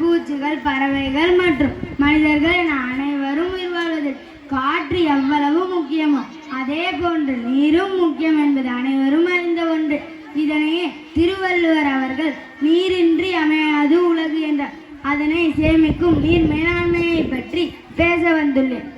பூச்சிகள் பறவைகள் மற்றும் மனிதர்கள் என அனைவரும் உயிர் வாழ்வதில் காற்று எவ்வளவு முக்கியமோ அதே போன்று நீரும் முக்கியம் என்பது அனைவரும் அறிந்த ஒன்று. இதனையே திருவள்ளுவர் அவர்கள் நீரின்றி அமையாது உலகு என்றார் அதனை சேமிக்கும் நீர் மேலாண்மையை பற்றி பேச வந்துள்ளேன்.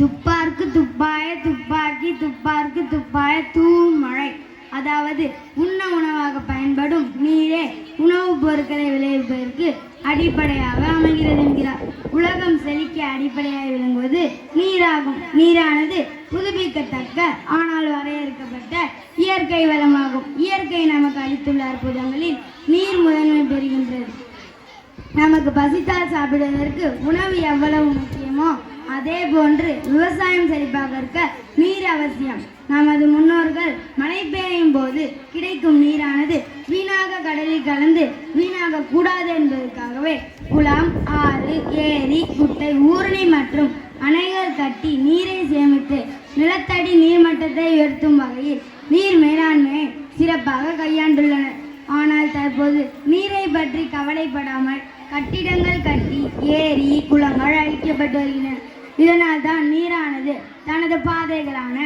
துப்பார்க்கு துப்பாய துப்பாக்கி துப்பார்க்கு துப்பாய தூமழை அதாவது உண்ண உணவாக பயன்படும் நீரே உணவுப் பொருட்களை விளைவிப்பதற்கு அடிப்படையாக அமைகிறது என்கிறார். உலகம் செழிக்க அடிப்படையாக விளங்குவது நீராகும். நீரானது புதுப்பிக்கத்தக்க ஆனால் வரையறுக்கப்பட்ட இயற்கை வளமாகும். இயற்கை நமக்கு அளித்துள்ள அற்புதங்களில் நீர் முதன்மை பெறுகின்றது. நமக்கு பசித்தால் சாப்பிடுவதற்கு உணவு எவ்வளவு முக்கியமோ அதே போன்று விவசாயம் செழிப்பாக இருக்க நீர் அவசியம். நமது முன்னோர்கள் மழை பெய்யும் போது கிடைக்கும் நீரானது வீணாக கடலில் கலந்து வீணாக கூடாது என்பதற்காகவே குளம் ஆறு ஏரி குட்டை ஊரணி மற்றும் அணைகள் கட்டி நீரை சேமித்து நிலத்தடி நீர்மட்டத்தை உயர்த்தும் வகையில் நீர் மேலாண்மையை சிறப்பாக கையாண்டுள்ளனர். ஆனால் தற்போது நீரை பற்றி கவலைப்படாமல் கட்டிடங்கள் கட்டி ஏரி குளங்கள் அழிக்கப்பட்டு வருகின்றன. இதனால் தான் நீரானது தனது பாதைகளான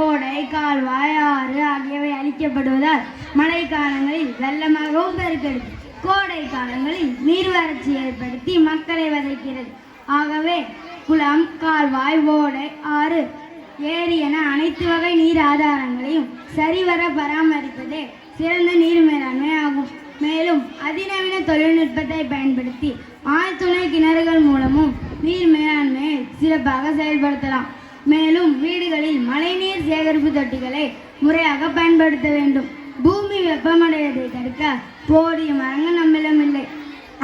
ஓடை கால்வாய் ஆறு ஆகியவை அழிக்கப்படுவதால் மழை காலங்களில் வெள்ளமாகவும் பெருக்கிறது கோடை காலங்களில் நீர்வறட்சி ஏற்படுத்தி மக்களை வதைக்கிறது. ஆகவே குளம் கால்வாய் ஓடை ஆறு ஏரி என அனைத்து வகை நீர் ஆதாரங்களையும் சரிவர பராமரிப்பதே சிறந்த நீர் மேலாண்மை ஆகும். மேலும் அதிநவீன தொழில்நுட்பத்தை பயன்படுத்தி ஆழ்துணை கிணறுகள் மூலமும் நீர் மேலாண்மையை சிறப்பாக செயல்படுத்தலாம். மேலும் வீடுகளில் மழைநீர் சேகரிப்பு தொட்டிகளை முறையாக பயன்படுத்த வேண்டும். பூமி வெப்பமடைவதை தடுக்க போதிய மரங்கள் நம்மிடம் இல்லை.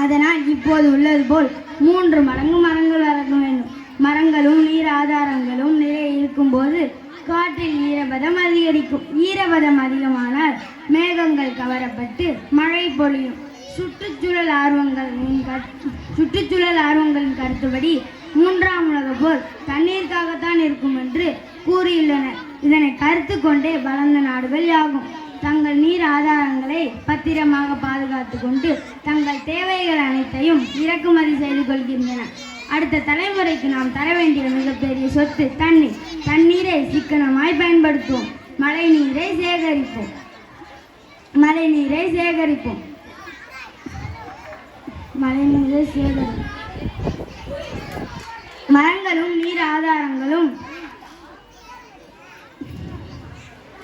அதனால் இப்போது உள்ளது போல் மூன்று மடங்கு மரங்கள் வளர்க்க வேண்டும். மரங்களும் நீர் ஆதாரங்களும் நிறைய இருக்கும்போது காற்றில் ஈரப்பதம் அதிகரிக்கும். ஈரப்பதம் அதிகமானால் மேகங்கள் கவரப்பட்டு மழை பொழியும். சுற்றுச்சூழல் ஆர்வங்களின் கருத்து சுற்றுச்சூழல் ஆர்வங்களின் கருத்துப்படி மூன்றாம் உலக போர் தண்ணீருக்காகத்தான் இருக்கும் என்று கூறியுள்ளனர். இதனை கருத்து கொண்டே வளர்ந்த நாடுகள் யாகும். தங்கள் நீர் ஆதாரங்களை பத்திரமாக பாதுகாத்து கொண்டு தங்கள் தேவைகள் அனைத்தையும் இறக்குமதி செய்து கொள்கின்றன. அடுத்த தலைமுறைக்கு நாம் தர வேண்டிய மிகப்பெரிய சொத்து தண்ணீர். தண்ணீரை சிக்கனமாய் பயன்படுத்துவோம். மழை நீரை சேகரிப்போம். மழை நீரை சேகரிப்போம். மழை நீரை சேகரிப்போம். மரங்களும் நீர் ஆதாரங்களும்.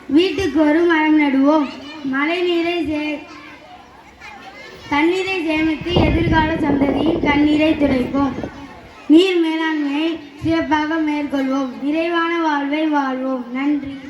வீட்டுக்கு ஒரு மரம் நடுவோம். மழை நீரை சே தண்ணீரை சேமித்து எதிர்கால சந்ததியின் கண்ணீரை துடைப்போம். நீர் மேலாண்மையை சிறப்பாக மேற்கொள்வோம். நிறைவான வாழ்வை வாழ்வோம். நன்றி.